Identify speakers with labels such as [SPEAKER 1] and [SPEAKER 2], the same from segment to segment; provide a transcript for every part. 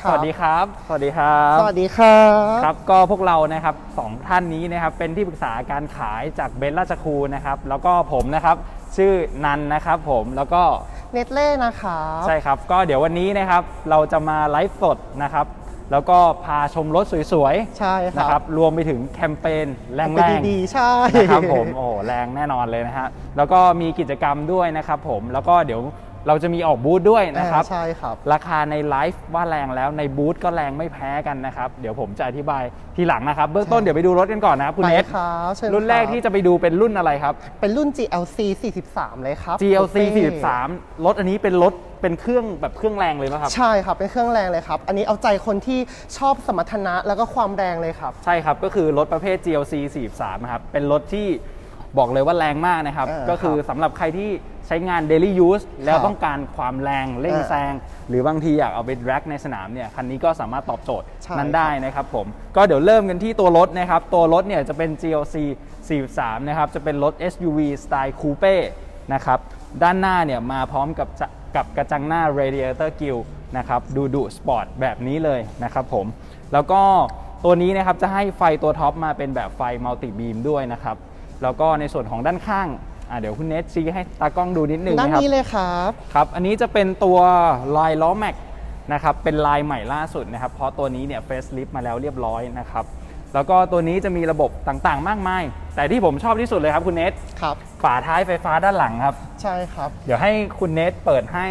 [SPEAKER 1] สวัสดีครับ สวัสดีครับ
[SPEAKER 2] สวัสดีครับ
[SPEAKER 1] ครับ ก็พวกเรานะครับสองท่านนี้นะครับเป็นที่ปรึกษาการขายจากเบนซ์ราชครูนะครับ แล้วก็ผมนะครับชื่อนันนะครับผมแล้วก็
[SPEAKER 2] เนตเล่นะครับ
[SPEAKER 1] ใช่ครับ ก็เดี๋ยววันนี้นะครับเราจะมาไลฟ์สดนะครับ แล้วก็พาชมรถสวย
[SPEAKER 2] ใช่
[SPEAKER 1] ๆ
[SPEAKER 2] ค
[SPEAKER 1] นะค
[SPEAKER 2] รั
[SPEAKER 1] รับบรวมไปถึงแคมเปญแรง
[SPEAKER 2] เป็น
[SPEAKER 1] ๆ
[SPEAKER 2] ดีๆใช่
[SPEAKER 1] นะครับผมโอ้โหแรงแน่นอนเลยนะฮะแล้วก็มีกิจกรรมด้วยนะครับผมแล้วก็เดี๋ยว เราจะมีออกบูธด้วยนะครับ
[SPEAKER 2] อ่าใช่ครับ
[SPEAKER 1] ราคาในไลฟ์ว่าแรงแล้วในบูธก็แรงไม่แพ้กันนะครับ เดี๋ยวผมจะอธิบายทีหลังนะครับ เบื้องต้น
[SPEAKER 2] ใช่
[SPEAKER 1] เดี๋ยวไปดูรถกันก่อนนะครับคุณ
[SPEAKER 2] ไป
[SPEAKER 1] เนท
[SPEAKER 2] ครับเชิญ
[SPEAKER 1] รุ่นแรก
[SPEAKER 2] คบ
[SPEAKER 1] ที่จะไปดูเป็นรุ่นอะไรครับ
[SPEAKER 2] เป็นรุ่น GLC 43 เลยครับ
[SPEAKER 1] GLC
[SPEAKER 2] คูเป้
[SPEAKER 1] 43 รถอันนี้เป็นรถเป็นเครื่องแบบเครื่องแรงเลยไหมครับ
[SPEAKER 2] ใช่ครับ เป็นเครื่องแรงเลยครับ อันนี้เอาใจคนที่ชอบสมรรถนะแล้วก็ความแรงเลยครับ
[SPEAKER 1] ใช่ครับ ก็คือรถประเภท GLC 43นะครับ เป็นรถที่ บอกเลยว่าแรงมากนะครับ
[SPEAKER 2] เออ
[SPEAKER 1] ก็คือ
[SPEAKER 2] ครับ
[SPEAKER 1] สำหรับใครที่ใช้งาน daily use แล้ว
[SPEAKER 2] ครับ
[SPEAKER 1] ต้องการความแรงเร่ง
[SPEAKER 2] เออ
[SPEAKER 1] แซง หรือบางทีอยากเอาไปแร็กในสนามเนี่ยคันนี้ก็สามารถตอบโจทย์
[SPEAKER 2] ใช่
[SPEAKER 1] นั้นได้นะครับผม ก็เดี๋ยวเริ่มกันที่ตัวรถนะครับ ตัวรถเนี่ยจะเป็น GLC 43 นะครับ จะเป็นรถ SUV สไตล์คูเป้นะครับ ด้านหน้าเนี่ยมาพร้อมกับจะกับกระจังหน้า Radiator Grille นะครับดูดุสปอร์ตแบบนี้เลยนะครับผม แล้วก็ตัวนี้นะครับจะให้ไฟตัวท็อปมาเป็นแบบไฟมัลติบีมด้วยนะครับ แล้วก็ในส่วนของด้านข้างอะเดี๋ยวคุณเนทชี้ให้ตากล้องดูนิดนึง
[SPEAKER 2] ด้าน
[SPEAKER 1] นะครับ
[SPEAKER 2] นี้เลยครับ
[SPEAKER 1] ครับ อันนี้จะเป็นตัวลายล้อแม็กนะครับ เป็นลายใหม่ล่าสุดนะครับ เพราะตัวนี้เนี่ยเฟสลิฟมาแล้วเรียบร้อยนะครับ แล้วก็ตัวนี้จะมีระบบต่างๆ มากมาย แต่ที่ผมชอบที่สุดเลยครับคุณเนท
[SPEAKER 2] ครับ
[SPEAKER 1] ฝาท้ายไฟฟ้าด้านหลังครับ
[SPEAKER 2] ใช่ครับ
[SPEAKER 1] เดี๋ยวให้คุณเนทเปิดให้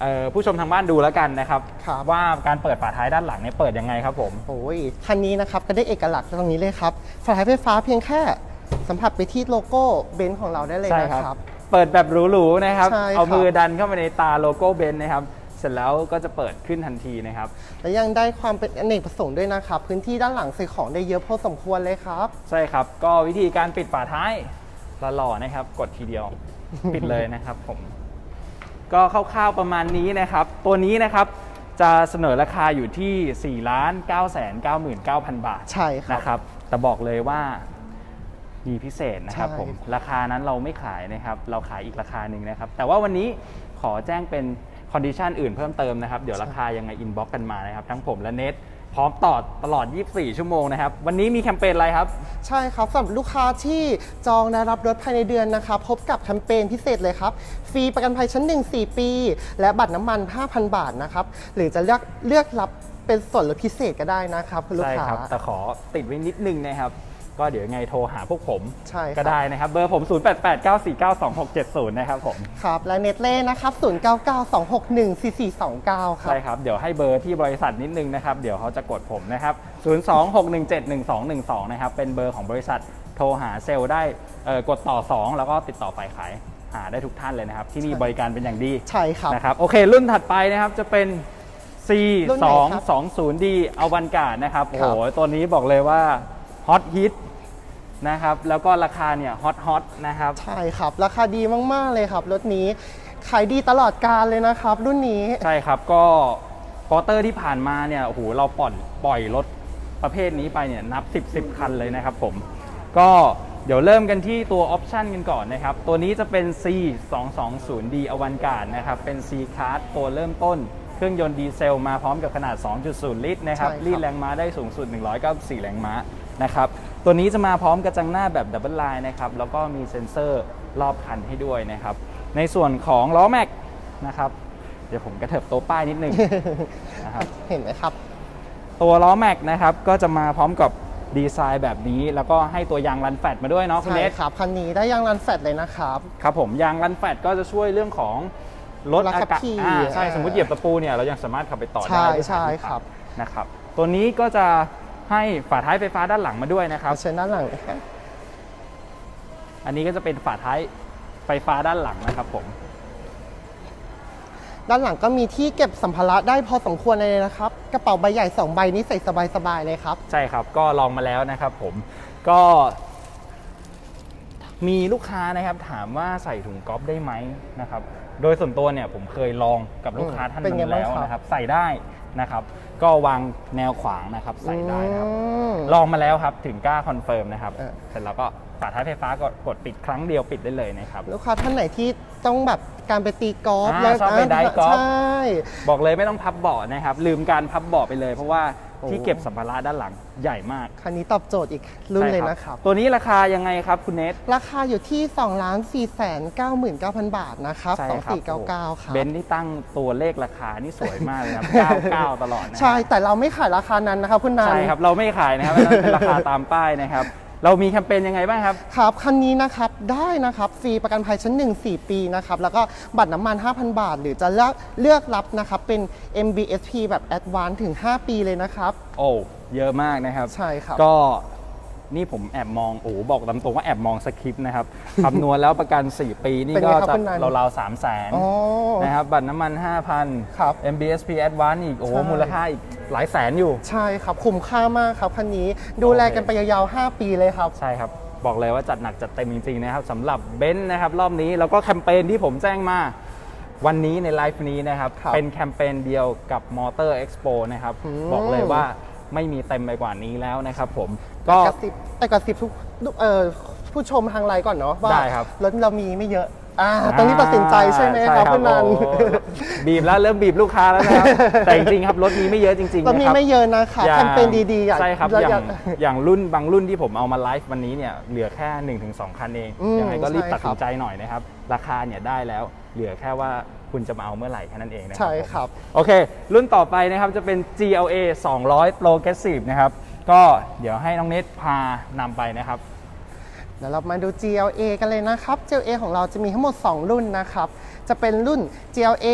[SPEAKER 1] เอ่อผู้ชมทางบ้านดูแล้วกันนะครับ
[SPEAKER 2] ครับ
[SPEAKER 1] ว่าการเปิดฝาท้ายด้านหลังเนี่ยเปิดยังไงครับผม
[SPEAKER 2] โอ้ยคันนี้นะครับก็ได้เอกลักษณ์ตรงนี้เลยครับฝาท้ายไฟฟ้าเพียงแค่ สัมผัสไปที่โลโก้เบนซ์ของเราได้เลย
[SPEAKER 1] ใช่
[SPEAKER 2] นะ
[SPEAKER 1] ครับ
[SPEAKER 2] ครับ
[SPEAKER 1] เปิดแบบหรูๆนะครับ
[SPEAKER 2] ใช่ครับ
[SPEAKER 1] เอามือดันเข้าไปในตาโลโก้เบนซ์นะครับ เสร็จแล้วก็จะเปิดขึ้นทันทีนะครับ
[SPEAKER 2] และยังได้ความเป็นอเนกประสงค์ด้วยนะครับ พื้นที่ด้านหลังใส่ของได้เยอะพอสมควรเลยครับ
[SPEAKER 1] ใช่ครับ ก็วิธีการปิดฝาท้ายหล่อๆนะครับ กดทีเดียวปิดเลยนะครับผมก็คร่าวๆประมาณนี้นะครับ ตัวนี้นะครับจะเสนอราคาอยู่ที่ 4 9 9 9 9 0 0บาท
[SPEAKER 2] ใช่ครับ
[SPEAKER 1] นะครับ แต่บอกเลยว่า มีพิเศษนะครับ
[SPEAKER 2] ใช่
[SPEAKER 1] ผมราคานั้นเราไม่ขายนะครับ เราขายอีกราคาหนึ่งนะครับ แต่ว่าวันนี้ขอแจ้งเป็นคอนดิชันอื่นเพิ่มเติมนะครับ เดี๋ยวราคายังไงอินบ็อกกันมานะครับ ทั้งผมและเน็ตพร้อมตอบตลอด 24 ชั่วโมงนะครับ วันนี้มีแคมเปญอะไรครับ
[SPEAKER 2] ใช่ครับสำหรับลูกค้าที่จองและรับรถภายในเดือนนะครับพบกับแคมเปญพิเศษเลยครับ ฟรีประกันภัยชั้น 1 4 ปี และบัตรน้ำมัน 5,000 บาทนะครับ หรือจะเลือกเลือกรับเป็นส่วนลดพิเศษก็ได้นะครับคุณลูก
[SPEAKER 1] ใช่
[SPEAKER 2] ค้า
[SPEAKER 1] ครับ แต่ขอติดไว้นิดนึงนะครับ ก็เดี๋ยวยังไงโทรหาพวกผม
[SPEAKER 2] ใช่ครับ
[SPEAKER 1] ก็ได้นะครับ เบอร์ผม 0889492670 นะครับผม
[SPEAKER 2] ครับและเน็ตเล่นะครับ 0992614429 ครับ
[SPEAKER 1] ใช่ครับ เดี๋ยวให้เบอร์ที่บริษัทนิดนึงนะครับ เดี๋ยวเขาจะกดผมนะครับ 026171212 นะครับ เป็นเบอร์ของบริษัท โทรหาเซลล์ได้เอ่อกดต่อ 2 แล้วก็ติดต่อฝ่ายขายหาได้ทุกท่านเลยนะครับ ที่นี่บริการเป็นอย่างดี
[SPEAKER 2] ใช่ครับ
[SPEAKER 1] นะครับ โอเค รุ่นถัดไปนะครับจะเป็น C
[SPEAKER 2] รุ่นไหนครับ
[SPEAKER 1] 2 2 0 D อวันการ์ดนะครับ โอ้
[SPEAKER 2] ครั
[SPEAKER 1] โห
[SPEAKER 2] บ
[SPEAKER 1] ตัวนี้บอกเลยว่า ฮอตฮิตนะครับแล้วก็ราคาเนี่ยฮอตฮอตนะครับ
[SPEAKER 2] ใช่ครับ ราคาดีมาก ๆ เลยครับ รถนี้ขายดีตลอดการเลยนะครับ รุ่นนี้
[SPEAKER 1] ใช่ครับก็ควอเตอร์ที่ผ่านมาเนี่ยโอ้โหเราปล่อยปล่อยรถประเภทนี้ไปเนี่ยนับ 10 10 คันเลยนะครับผม ก็เดี๋ยวเริ่มกันที่ตัวออปชันกันก่อนนะครับ ตัวนี้จะเป็น C 2 2 0 D อวันการ์ดนะครับ เป็น C Class ตัวเริ่มต้น เครื่องยนต์ดีเซลมาพร้อมกับขนาด 2.0 ลิตรนะครับ
[SPEAKER 2] ใช่ครับ
[SPEAKER 1] รีดแรงม้าได้สูงสุด 194 แรงม้า นะครับตัวนี้จะมาพร้อมกระจังหน้าแบบดับเบิลไลน์นะครับแล้วก็มีเซ็นเซอร์รอบคันให้ด้วยนะครับในส่วนของล้อแม็กนะครับเดี๋ยวผมกระเถิบตัวป้ายนิดนึงนะครับ
[SPEAKER 2] เห็นไหมครับ
[SPEAKER 1] ตัวล้อแม็กนะครับก็จะมาพร้อมกับดีไซน์แบบนี้แล้วก็ให้ตัวยางรันแฟตมาด้วยเนาะคุณ
[SPEAKER 2] ใช่
[SPEAKER 1] เนส
[SPEAKER 2] ครับคันนี้ได้ยางรันแฟตเลยนะครับ
[SPEAKER 1] ครับผมยางรันแฟตก็จะช่วยเรื่องของลด
[SPEAKER 2] รา
[SPEAKER 1] อา
[SPEAKER 2] ขับ
[SPEAKER 1] กาศ
[SPEAKER 2] ขี่
[SPEAKER 1] อ่าใช่
[SPEAKER 2] อ่า
[SPEAKER 1] สมมติเหยียบตะปูเนี่ยเรายังสามารถขับไปต่อ
[SPEAKER 2] ใช่
[SPEAKER 1] ได้ด้วย
[SPEAKER 2] ใช่
[SPEAKER 1] ทางที่
[SPEAKER 2] ครับ
[SPEAKER 1] ต่ำนะครับ ตัวนี้ก็จะ ให้ฝาท้ายไฟฟ้าด้านหลังมาด้วยนะครับ
[SPEAKER 2] เชิญด้านหลังเลยครับ
[SPEAKER 1] อันนี้ก็จะเป็นฝาท้ายไฟฟ้าด้านหลังนะครับผม
[SPEAKER 2] ด้านหลังก็มีที่เก็บสัมภาระได้พอสมควรเลยนะครับ กระเป๋าใบใหญ่ 2 ใบนี้ใส่สบายๆเลยครับ
[SPEAKER 1] ใช่ครับก็ลองมาแล้วนะครับผมก็มีลูกค้านะครับถามว่าใส่ถุงก๊อฟได้ไหมนะครับ โดยส่วนตัวเนี่ยผมเคยลองกับลูกค้าท่าน
[SPEAKER 2] เป็นไง
[SPEAKER 1] นั้นแล้ว
[SPEAKER 2] บ้างครับ
[SPEAKER 1] นะครับ ใส่ได้ นะครับ ก็วางแนวขวางนะครับใส่ได้นะครับ
[SPEAKER 2] อืม
[SPEAKER 1] ลองมาแล้วครับถึงกล้าคอนเฟิร์มนะครับ
[SPEAKER 2] เออ
[SPEAKER 1] เสร็จแล้วก็ฝาท้ายไฟฟ้ากดกดปิดครั้งเดียวปิดได้เลยนะครับ
[SPEAKER 2] ลูกค้าท่านไหนที่ต้องแบบการไปตีกอล์ฟ
[SPEAKER 1] อ่า
[SPEAKER 2] แล้ว
[SPEAKER 1] ชอบไปไดฟ์กอล์ฟ
[SPEAKER 2] ใช่
[SPEAKER 1] บอกเลยไม่ต้องพับเบาะนะครับ ลืมการพับเบาะไปเลย เพราะว่า
[SPEAKER 2] โอ้
[SPEAKER 1] ที่เก็บสัมภาระด้านหลังใหญ่มาก
[SPEAKER 2] คันนี้ตอบโจทย์อีกรุ่นเลยนะครับ
[SPEAKER 1] ตัวนี้ราคายังไงครับคุณเนท
[SPEAKER 2] ราคาอยู่ที่ 2 4 9 9 0 0 0 บาทนะครับ
[SPEAKER 1] ใช่ครับ
[SPEAKER 2] 2499ครับ
[SPEAKER 1] เบนซ์ที่ตั้งตัวเลขราคานี่สวยมากเลยครับ99 ตลอดนะ
[SPEAKER 2] ใช่แต่เราไม่ขายราคานั้นนะครับคุณนัน
[SPEAKER 1] ใช่ครับเราไม่ขายนะครับอันนั้นเป็นราคาตามป้ายนะครับ เรามีแคมเปญยังไงบ้างครับ
[SPEAKER 2] ครับคันนี้นะครับได้นะครับฟรีประกันภัยชั้น 1 4 ปีนะครับแล้วก็บัตรน้ำมัน 5,000 บาท หรือจะเลือกเลือกรับนะครับเป็น MBSP แบบ Advance ถึง 5 ปีเลยนะครับ
[SPEAKER 1] โอ้ เยอะมากนะครับ
[SPEAKER 2] ใช่ครับ
[SPEAKER 1] ก็ นี่ผมแอบมองโอ้โหบอกตามตรงว่าแอบมองสคริปต์นะครับ คำนวณแล้วประกัน 4 ปีนี่
[SPEAKER 2] เป็น
[SPEAKER 1] ก็
[SPEAKER 2] ไงครับ
[SPEAKER 1] จะ
[SPEAKER 2] คุณนัน
[SPEAKER 1] ราวๆ3 0 0 0 0
[SPEAKER 2] อ๋อ
[SPEAKER 1] 0นะครับบัตรน้ำมัน 5,000
[SPEAKER 2] ครับ
[SPEAKER 1] MBSP Advance อีกโอ้โห
[SPEAKER 2] ใช่
[SPEAKER 1] มูลค่าอีกหลายแสนอยู่
[SPEAKER 2] ใช่ครับคุ้มค่ามากครับคันนี้ดูแลกันไปยาวๆ 5 ปีเลยครับ
[SPEAKER 1] ใช่ครับ บอกเลยว่าจัดหนักจัดเต็มจริงๆนะครับสำหรับเบนซ์นะครับรอบนี้แล้วก็แคมเปญที่ผมแจ้งมาวันนี้ในไลฟ์นี้นะครับ
[SPEAKER 2] ครับ
[SPEAKER 1] เป็นแคมเปญเดียวกับ Motor Expo นะครับ
[SPEAKER 2] อืม
[SPEAKER 1] บอกเลยว่า ไม่มีเต็มไปกว่านี้แล้วนะครับผมก็
[SPEAKER 2] กระซิบแต่กระซิบทุกทุกเอ่อผู้ชมทางไลน์ก่อนเนาะว่า
[SPEAKER 1] ได้ครับ
[SPEAKER 2] รถเรามีไม่เยอะอ่าตรงนี้ตัดสินใจใช่ไหมครับคุณนัน
[SPEAKER 1] โอ้บีบแล้วเริ่มบีบลูกค้าแล้วนะครับ แต่จริงๆครับรถมีไม่เยอะจริงๆ
[SPEAKER 2] รถมี
[SPEAKER 1] นะครับ
[SPEAKER 2] ไม่เยอะนะคะแคมเปญดีๆอยาก
[SPEAKER 1] ใช่ครับ
[SPEAKER 2] แล้ว
[SPEAKER 1] อย่า
[SPEAKER 2] องยาก
[SPEAKER 1] อย่างรุ่นบางรุ่นที่ผมเอามาไลฟ์วันนี้เนี่ยเหลือแค่ 1-2 คันเอง
[SPEAKER 2] อืม
[SPEAKER 1] ยังไงก็รีบ
[SPEAKER 2] ใช่
[SPEAKER 1] ตัดสิน
[SPEAKER 2] ครับ
[SPEAKER 1] ใจหน่อยนะครับ ราคาเนี่ยได้แล้วเหลือแค่ว่า คุณจะมาเอาเมื่อไหร่แค่นั้นเองนะครั
[SPEAKER 2] ใช่ครับ
[SPEAKER 1] โอเค รุ่นต่อไปนะครับจะเป็น GLA 200 Progressive นะครับ ก็เดี๋ยวให้น้องเนทพานำไปนะครับ
[SPEAKER 2] เดี๋ยวเรามาดู GLA กันเลยนะครับ GLA ของเราจะมีทั้งหมด 2 รุ่นนะครับ จะเป็นรุ่น GLA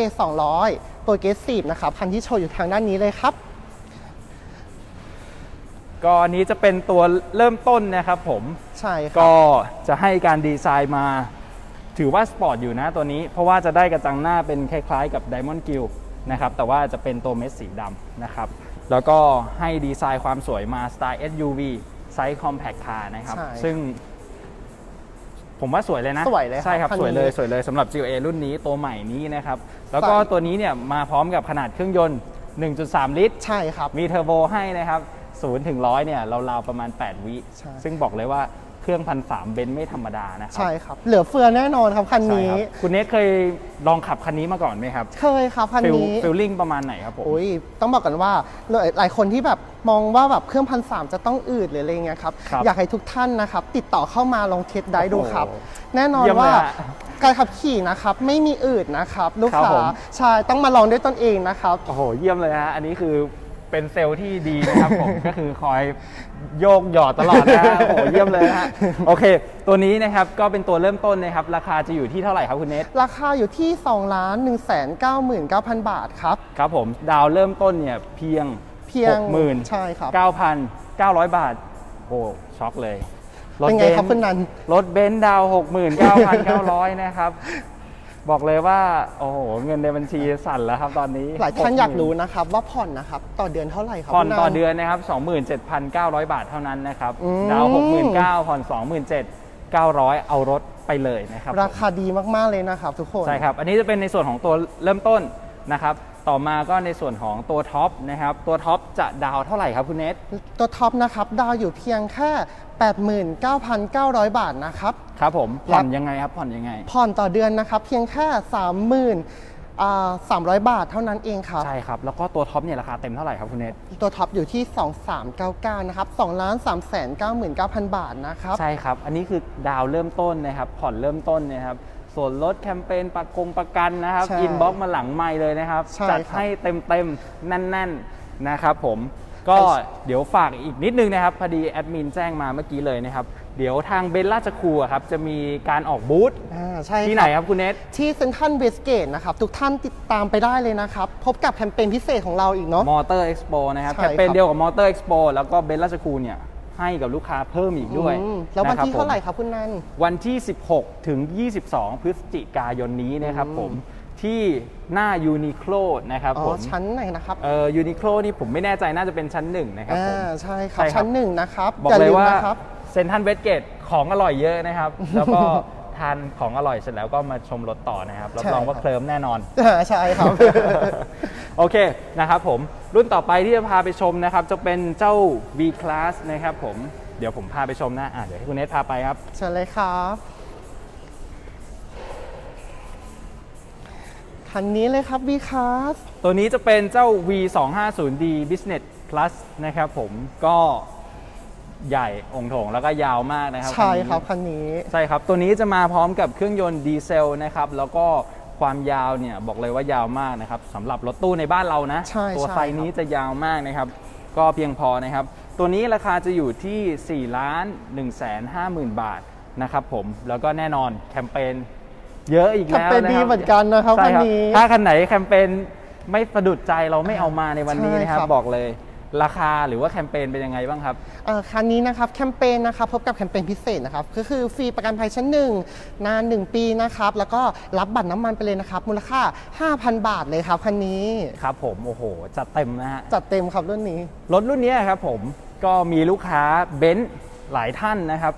[SPEAKER 2] 200 Progressive นะครับคันที่โชว์อยู่ทางด้านนี้เลยครับ
[SPEAKER 1] ก็อันนี้จะเป็นตัวเริ่มต้นนะครับผม
[SPEAKER 2] ใช่ครับ
[SPEAKER 1] ก็จะให้การดีไซน์มา ถือว่าสปอร์ตอยู่นะตัวนี้ เพราะว่าจะได้กระจังหน้าเป็นคล้ายๆกับ Diamond g i l นะครับแต่ว่าจะเป็นตัวเม็ดสีดำนะครับแล้วก็ให้ดีไซน์ความสวยมาสไตล์ SUV ไซส์ Compact Car นะครับ
[SPEAKER 2] ใช่
[SPEAKER 1] ซึ่ง ผมว่าสวยเลยนะ
[SPEAKER 2] สวยเลยครับ
[SPEAKER 1] ใช่ครับ
[SPEAKER 2] คันนี้
[SPEAKER 1] สวยเลยสวยเลยสำหรับ GLA รุ่นนี้ตัวใหม่นี้นะครับ แล้วก็
[SPEAKER 2] ใช่
[SPEAKER 1] ตัวนี้เนี่ยมาพร้อมกับขนาดเครื่องยนต์ 1.3 ลิตร
[SPEAKER 2] ใช่ครับ
[SPEAKER 1] มีเทอร์โบให้นะครับ0ถึง100เนี่ยราวๆประมาณ 8 วิ
[SPEAKER 2] ใช่
[SPEAKER 1] ซึ่งบอกเลยว่า เครื่องพันสามเบนซ์ไม่ธรรมดานะครั
[SPEAKER 2] ใช่ครับ เหลือเฟือแน่นอนครับคัน
[SPEAKER 1] ใช่
[SPEAKER 2] นี้
[SPEAKER 1] ครับคุณเนทเคยลองขับคันนี้มาก่อนไหมครับ
[SPEAKER 2] เคยครับคัน
[SPEAKER 1] ฟิล
[SPEAKER 2] นี้
[SPEAKER 1] ฟิลลิ่งประมาณไหนครับผม
[SPEAKER 2] โอ้ย ต้องบอกกันว่าหลายคนที่แบบมองว่าแบบเครื่องพันสามจะต้องอืดหรืออะไรเงี้ยครับ
[SPEAKER 1] ครับ
[SPEAKER 2] อยากให้ทุกท่านนะครับ ติดต่อเข้ามาลองเทสได้ดูครับ
[SPEAKER 1] โอ้โห
[SPEAKER 2] แน่นอน
[SPEAKER 1] เยี่ยม
[SPEAKER 2] ว่า
[SPEAKER 1] เลยอะ
[SPEAKER 2] การขับขี่นะครับ ไม่มีอืดนะครับ ลูก
[SPEAKER 1] ครับ
[SPEAKER 2] ค้า
[SPEAKER 1] ผม
[SPEAKER 2] ใช่ต้องมาลองด้วยตนเองนะครับ
[SPEAKER 1] โอ้โห เยี่ยมเลยฮะ อันนี้คือ เป็นเซลล์ที่ดีนะครับผม ก็คือคอยโยกหยอดตลอดนะฮะโอ้โหเยี่ยมเลยฮะโอเค ตัวนี้นะครับก็เป็นตัวเริ่มต้นนะครับ ราคาจะอยู่ที่เท่าไหร่ครับคุณเนท
[SPEAKER 2] ราคาอยู่ที่2ล้าน1 9 9 9 0 0 บาทครับ
[SPEAKER 1] ครับผมดาวเริ่มต้นเนี่ยเพียง
[SPEAKER 2] เพียง
[SPEAKER 1] 60,000
[SPEAKER 2] ใช่ครับ
[SPEAKER 1] 9,900บาทโอ้ช็อกเลย
[SPEAKER 2] เป็นไงครับ
[SPEAKER 1] ซ์
[SPEAKER 2] คุณนัน
[SPEAKER 1] รถเบนซ์ดาว 69,900 นะครับ บอกเลยว่า โอ้โห เงินในบัญชีสั่นแล้วครับตอนนี้
[SPEAKER 2] หลายท่าน
[SPEAKER 1] 60,000
[SPEAKER 2] อยากรู้นะครับว่าผ่อนนะครับต่อเดือนเท่าไหร่ครับ
[SPEAKER 1] ผ่อน
[SPEAKER 2] คุณ
[SPEAKER 1] ต่อเดือนนะครับ 27,900 บาทเท่านั้นนะครับ
[SPEAKER 2] อืม
[SPEAKER 1] ดาว69,000ผ่อน27,900 เอารถไปเลยนะครับ
[SPEAKER 2] ราคาดีมากๆเลยนะครับทุกคน
[SPEAKER 1] ใช่ครับ อันนี้จะเป็นในส่วนของตัวเริ่มต้นนะครับ ต่อมาก็ในส่วนของตัวท็อปนะครับ ตัวท็อปจะดาวเท่าไหร่ครับคุณเนท
[SPEAKER 2] ตัวท็อปนะครับดาวอยู่เพียงแค่ 89,900 บาทนะครับ
[SPEAKER 1] ครับผม ผ่อนยังไงครับ ผ่อนยังไง
[SPEAKER 2] ผ่อนต่อเดือนนะครับ เพียงแค่ 30,000อ่า300บาทเท่านั้นเองครับ
[SPEAKER 1] ใช่ครับ แล้วก็ตัวท็อปเนี่ยราคาเต็มเท่าไหร่ครับคุณเนท
[SPEAKER 2] ตัวท็อปอยู่ที่ 2399นะครับ2ล้าน3 9 9 0 0บาทนะครับ
[SPEAKER 1] ใช่ครับ อันนี้คือดาวเริ่มต้นนะครับ ผ่อนเริ่มต้นนะครับ ส่วนลดแคมเปญประกงประกันนะครับ
[SPEAKER 2] ใช่
[SPEAKER 1] อินบ็อกมาหลังไม่เลยนะครับ
[SPEAKER 2] ใช่
[SPEAKER 1] จัด
[SPEAKER 2] ครับ
[SPEAKER 1] ให้เต็มเต็มๆแน่นๆนะครับผมก็
[SPEAKER 2] ไอ้
[SPEAKER 1] เดี๋ยวฝากอีกนิดนึงนะครับพอดีแอดมินแจ้งมาเมื่อกี้เลยนะครับ เดี๋ยวทางเบนราชครูอะครับจะมีการออกบูธ
[SPEAKER 2] อ่าใช่
[SPEAKER 1] ที่ไหนครับ คุณเนท
[SPEAKER 2] ที่เซ็นทรัลเวสเกตนะครับ ทุกท่านติดตามไปได้เลยนะครับ พบกับแคมเปญพิเศษของเราอีกเนาะ
[SPEAKER 1] มอเตอร์เอ็กซ์โปนะครับ
[SPEAKER 2] ใช่
[SPEAKER 1] แคมเปญ
[SPEAKER 2] ครับ
[SPEAKER 1] เดียวกับมอเตอร์เอ็กซ์โปแล้วก็เบนราชครูเนี่ย ให้กับลูกค้าเพิ่มอีกด้วย
[SPEAKER 2] อืมแล้ววัน
[SPEAKER 1] นะครับ
[SPEAKER 2] ที่
[SPEAKER 1] ผม
[SPEAKER 2] เท่าไหร่ครับคุณนัน
[SPEAKER 1] วันที่ 16 ถึง 22 พฤศจิกายนนี้นะครับผม ที่หน้ายูนิโคลนะครับ
[SPEAKER 2] อ๋อ
[SPEAKER 1] ผม
[SPEAKER 2] ชั้นไหนนะครับ
[SPEAKER 1] เอ่อยูนิโคลนี่ผมไม่แน่ใจน่าจะเป็นชั้นหนึ่งนะครับผม
[SPEAKER 2] อ่าใช่ครับ
[SPEAKER 1] ใช่ครับ
[SPEAKER 2] ชั้นหนึ่งนะครับ
[SPEAKER 1] บอก
[SPEAKER 2] อย่า
[SPEAKER 1] เลย
[SPEAKER 2] ลืม
[SPEAKER 1] ว่า
[SPEAKER 2] นะครับ
[SPEAKER 1] เซนทันเวสเกตของอร่อยเยอะนะครับ แล้วก็ ทานของอร่อยเสร็จแล้วก็มาชมรถต่อนะครับรับ
[SPEAKER 2] ใช่
[SPEAKER 1] รองว่า
[SPEAKER 2] ครับ
[SPEAKER 1] เคลิมแน่นอน
[SPEAKER 2] อ่าใช่ครับ
[SPEAKER 1] โอเคนะครับผมรุ่นต่อไปที่จะพาไปชมนะครับ จะเป็นเจ้า V Class นะครับผมเดี๋ยวผมพาไปชมนะอะเดี๋ยวให้คุณเนทพาไปครับ
[SPEAKER 2] เชิญเลยครับคันนี้เลยครับ V Class
[SPEAKER 1] ตัวนี้จะเป็นเจ้า V250D Business Plus นะครับผมก็ ใหญ่องค์โถงแล้วก็ยาวมากนะครับ
[SPEAKER 2] ใช่
[SPEAKER 1] นนี้
[SPEAKER 2] ครับคันนี้
[SPEAKER 1] ใช่ครับ ตัวนี้จะมาพร้อมกับเครื่องยนต์ดีเซลนะครับแล้วก็ความยาวเนี่ยบอกเลยว่ายาวมากนะครับสำหรับรถตู้ในบ้านเรานะ
[SPEAKER 2] ใช่
[SPEAKER 1] ตัว
[SPEAKER 2] ใช่
[SPEAKER 1] ไซส์นี้จะยาวมากนะครับ ก็เพียงพอนะครับ ตัวนี้ราคาจะอยู่ที่4ล้าน1 5 0 0 0 0 บาทนะครับผมแล้วก็แน่นอนแคมเปญเยอะอีก
[SPEAKER 2] แคม
[SPEAKER 1] แล้ว
[SPEAKER 2] เปญ
[SPEAKER 1] นะ
[SPEAKER 2] ดี
[SPEAKER 1] ครับ
[SPEAKER 2] เหมือนกันนะครับ
[SPEAKER 1] ใช่
[SPEAKER 2] คัน
[SPEAKER 1] ครับ
[SPEAKER 2] นี้
[SPEAKER 1] ถ้าคันไหนแคมเปญไม่สะดุดใจเราไม่เอามาในวันนี้นะครับ
[SPEAKER 2] ใช่ครับ
[SPEAKER 1] บอกเลย ราคาหรือว่าแคมเปญเป็นยังไงบ้างครับ
[SPEAKER 2] เอ่อคันนี้นะครับแคมเปญนะครับพบกับแคมเปญพิเศษนะครับก็คือฟรีประกันภัยชั้นหนึ่งนาน 1 ปีนะครับแล้วก็รับบัตรน้ำมันไปเลยนะครับ มูลค่า 5,000 บาทเลยครับคันนี้
[SPEAKER 1] ครับผมโอ้โห จัดเต็มนะฮะ
[SPEAKER 2] จัดเต็มครับรุ่นนี้
[SPEAKER 1] รถรุ่นนี้ครับผมก็มีลูกค้าเบนซ์หลายท่านนะครับ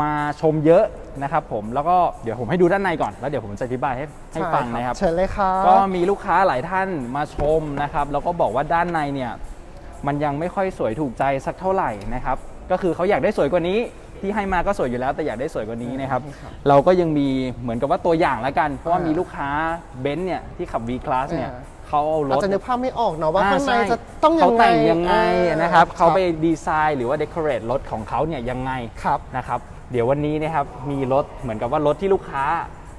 [SPEAKER 1] มาชมเยอะนะครับผมแล้วก็เดี๋ยวผมให้ดูด้านในก่อน แล้วเดี๋ยวผมจะอธิบายให้ให้ฟังนะครับ
[SPEAKER 2] เชิญเลยครับ
[SPEAKER 1] ก็มีลูกค้าหลายท่านมาชมนะครับ แล้วก็บอกว่าด้านในเนี่ย มันยังไม่ค่อยสวยถูกใจสักเท่าไหร่นะครับก็คือเขาอยากได้สวยกว่านี้ที่ให้มาก็สวยอยู่แล้วแต่อยากได้สวยกว่านี้นะครับเราก็ยังมีเหมือนกับว่าตัวอย่างแล้วกัน เพราะว่ามีลูกค้าเบนซ์เนี่ยที่ขับ V Class เนี่ยเขาเอาร
[SPEAKER 2] อาจ
[SPEAKER 1] ถ
[SPEAKER 2] จะนึกภาพไม่ออกเนาะว่า
[SPEAKER 1] อ่
[SPEAKER 2] ข้างใน
[SPEAKER 1] ช่
[SPEAKER 2] จะต้องยังไง
[SPEAKER 1] เขาแต่งยังไงนะครับ
[SPEAKER 2] อ่
[SPEAKER 1] เขาไปดีไซน์หรือว่าเดคอเรทรถของเขาเนี่ยยังไง
[SPEAKER 2] ครับ
[SPEAKER 1] นะครับเดี๋ยววันนี้นะครับมีรถเหมือนกับว่ารถที่ลูกค้า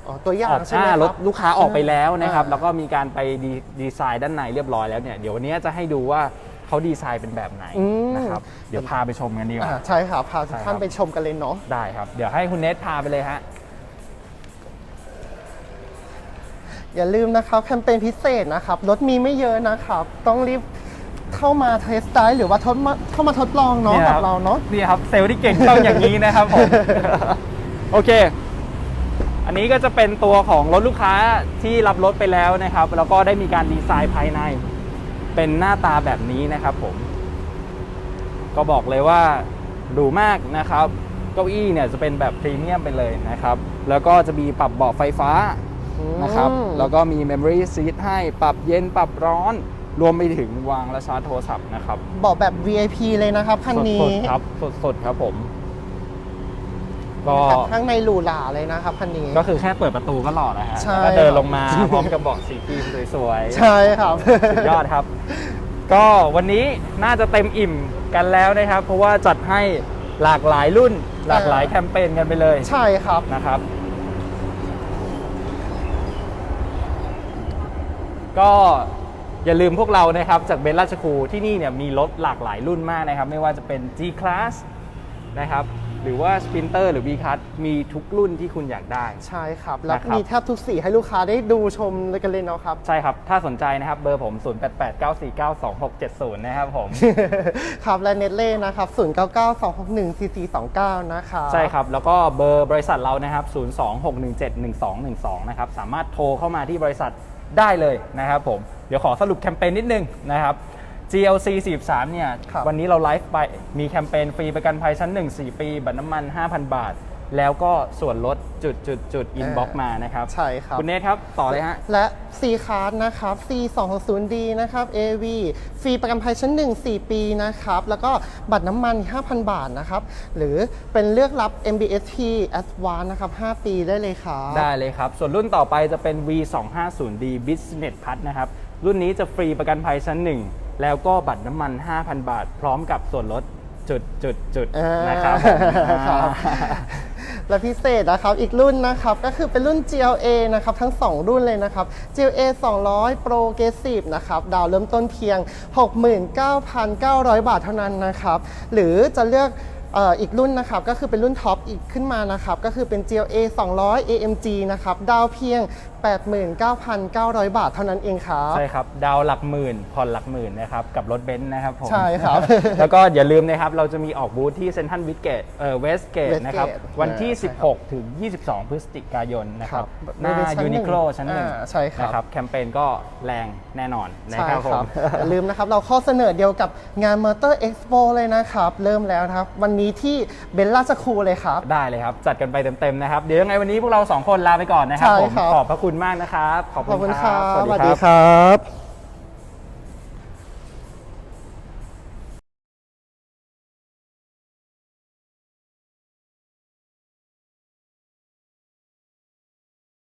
[SPEAKER 2] อ๋อตัวอย่า
[SPEAKER 1] องอก
[SPEAKER 2] ใช่ไหม
[SPEAKER 1] อ่า
[SPEAKER 2] ค
[SPEAKER 1] ร
[SPEAKER 2] รั
[SPEAKER 1] ถ
[SPEAKER 2] บ
[SPEAKER 1] ลูกค้าออกไปแล้วนะครับ
[SPEAKER 2] อ่า
[SPEAKER 1] แล้วก็มีการไปดีดีไซน์ด้านในเรียบร้อยแล้วเนี่ยเดี๋ยววันนี้จะให้ดูว่า เขาดีไซน์เป็นแบบไหน
[SPEAKER 2] อืม
[SPEAKER 1] นะครับ เดี๋ยวพาไปชมกันดีกว่า
[SPEAKER 2] อ่าใช่ครับพาทุ
[SPEAKER 1] ใช่
[SPEAKER 2] ก
[SPEAKER 1] ครับ
[SPEAKER 2] ท่านไปชมกันเลยเนาะ
[SPEAKER 1] ได้ครับ เดี๋ยวให้คุณเนทพาไปเลยฮะ
[SPEAKER 2] อย่าลืมนะครับแคมเปญพิเศษนะครับรถมีไม่เยอะนะครับ ต้องรีบเข้ามาเทสไดหรือว่าทดมาเข้ามาทดลองเนาะ
[SPEAKER 1] นี่ย
[SPEAKER 2] กั
[SPEAKER 1] ค
[SPEAKER 2] บเราเนาะ
[SPEAKER 1] นี่ครับเซลล์ที่เก่งต้องอย่างนี้นะครับผม โอเค อันนี้ก็จะเป็นตัวของรถลูกค้าที่รับรถไปแล้วนะครับ แล้วก็ได้มีการดีไซน์ภายใน เป็นหน้าตาแบบนี้นะครับผม ก็บอกเลยว่าหรูมากนะครับเก้าอี้เนี่ยจะเป็นแบบพรีเมียมไปเลยนะครับ แล้วก็จะมีปรับเบาะไฟฟ้านะครับ
[SPEAKER 2] อืม
[SPEAKER 1] แล้วก็มี Memory Seat ให้ปรับเย็นปรับร้อน รวมไปถึงวางและชาร์จโทรศัพท์นะครับ
[SPEAKER 2] บอกแบบ VIP เลยนะครับคันนี้
[SPEAKER 1] สดๆครับสดๆครับผม ก็
[SPEAKER 2] แบบข้างในหรูหราเลยนะครับคันนี้
[SPEAKER 1] ก็คือแค่เปิดประตูก็หล่อแล้วฮะ
[SPEAKER 2] ใช่
[SPEAKER 1] แล้วก็เดินลงมาพร้อมกับเบาะสีครีมสวยๆ
[SPEAKER 2] ใช่ครับ
[SPEAKER 1] สุดยอดครับ ก็วันนี้น่าจะเต็มอิ่มกันแล้วนะครับ เพราะว่าจัดให้หลากหลายรุ่น หลากหลายแคมเปญกันไปเลย
[SPEAKER 2] ใช่ครับ
[SPEAKER 1] นะครับ ก็อย่าลืมพวกเรานะครับ จากเบนซ์ราชครูที่นี่เนี่ยมีรถหลากหลายรุ่นมากนะครับ ไม่ว่าจะเป็น G Class นะครับ หรือว่า Sprinter หรือ V Class มีทุกรุ่นที่คุณอยากได้
[SPEAKER 2] ใช่ครับ แล้ว
[SPEAKER 1] นะครับ
[SPEAKER 2] มีแทบทุกสีให้ลูกค้าได้ดูชมกันเลยเนาะครับ
[SPEAKER 1] ใช่ครับ ถ้าสนใจนะครับเบอร์ผม 0889492670 นะครับผม
[SPEAKER 2] ครับและเน็ตเล่นะครับ 0 9 9 2 6 1 4 4 2 9 นะครับ
[SPEAKER 1] ใช่ครับ แล้วก็เบอร์บริษัทเรานะครับ 026171212 นะครับ สามารถโทรเข้ามาที่บริษัทได้เลยนะครับผม เดี๋ยวขอสรุปแคมเปญนิดนึงนะครับ GLC 43 เนี่ย
[SPEAKER 2] ครับ
[SPEAKER 1] วันนี้เราไลฟ์ไป มีแคมเปญฟรีประกันภัยชั้น 1 4 ปี บัตรน้ำมัน 5,000 บาท แล้วก็ส่วนลดจุดจุดจุดอินบ็อกมานะครับ
[SPEAKER 2] ใช่ครับ
[SPEAKER 1] คุณเนทครับ ต่อเลยฮะ
[SPEAKER 2] และ C card นะครับ C 2 6 0 D นะครับ AV ฟรีประกันภัยชั้น 1 4 ปีนะครับ แล้วก็บัตรน้ำมัน 5,000 บาทนะครับ หรือเป็นเลือกรับ MBST Advance นะครับ 5 ปีได้เลยครับ
[SPEAKER 1] ได้เลยครับ ส่วนรุ่นต่อไปจะเป็น V250D Business Plus นะครับ รุ่นนี้จะฟรีประกันภัยชั้น 1 แล้วก็บัตรน้ำมัน 5,000 บาท พร้อมกับส่วนลดจุดจุดจุด
[SPEAKER 2] อ่าน
[SPEAKER 1] นะครับผม
[SPEAKER 2] ครับและพิเศษนะครับ อีกรุ่นนะครับ ก็คือเป็นรุ่น GLA นะครับ ทั้ง 2 รุ่นเลยนะครับ GLA 200 Progressive นะครับ ดาวเริ่มต้นเพียง 69,900 บาทเท่านั้นนะครับ หรือจะเลือกเอ่ออีกรุ่นนะครับก็คือเป็นรุ่นท็อปอีกขึ้นมานะครับก็คือเป็น GLA 200 AMG นะครับดาวเพียง 89,900 บาทเท่านั้นเองครับ
[SPEAKER 1] ใช่ครับ ดาวหลักหมื่นผ่อนหลักหมื่นนะครับกับรถเบนซ์นะครับผม
[SPEAKER 2] ใช่ครับ
[SPEAKER 1] แล้วก็อย่าลืมนะครับเราจะมีออกบูธที่เซนทันวิสเกตเอ่อเวสเกต
[SPEAKER 2] Westgate
[SPEAKER 1] นะครับวันที่
[SPEAKER 2] ใช่ครับ
[SPEAKER 1] 16 ถึง 22 พฤศจิกายนนะครับ
[SPEAKER 2] ครับ
[SPEAKER 1] หน้า
[SPEAKER 2] บริษัทชั้นหนึ่ง
[SPEAKER 1] ยูนิโคลชั้นหนึ่ง
[SPEAKER 2] อ่าใช่ครับ
[SPEAKER 1] นะครับแคมเปญก็แรงแน่นอนนะ
[SPEAKER 2] ใช่
[SPEAKER 1] ครับผ
[SPEAKER 2] ครับ
[SPEAKER 1] ม
[SPEAKER 2] อย่าลืมนะครับเราข้อเสนอเดียวกับงาน Motor Expo เลยนะครับเริ่มแล้วนะครับวันนี้ที่เบนซ์ราชครูเลยครับ
[SPEAKER 1] ได้เลยครับ จัดกันไปเต็มๆนะครับ เดี๋ยวยังไงวันนี้พวกเราสองคนลาไปก่อนนะครับ
[SPEAKER 2] ใช่
[SPEAKER 1] ผม
[SPEAKER 2] ครับ
[SPEAKER 1] ขอบพระคุณมากนะครับ ขอบ
[SPEAKER 2] ขอบ
[SPEAKER 1] คุ
[SPEAKER 2] คุณณ
[SPEAKER 1] ค
[SPEAKER 2] ค
[SPEAKER 1] รั
[SPEAKER 2] รับบ
[SPEAKER 1] สวัส
[SPEAKER 2] สวัส
[SPEAKER 1] ดี
[SPEAKER 2] ดี
[SPEAKER 1] ครับ
[SPEAKER 2] ครับ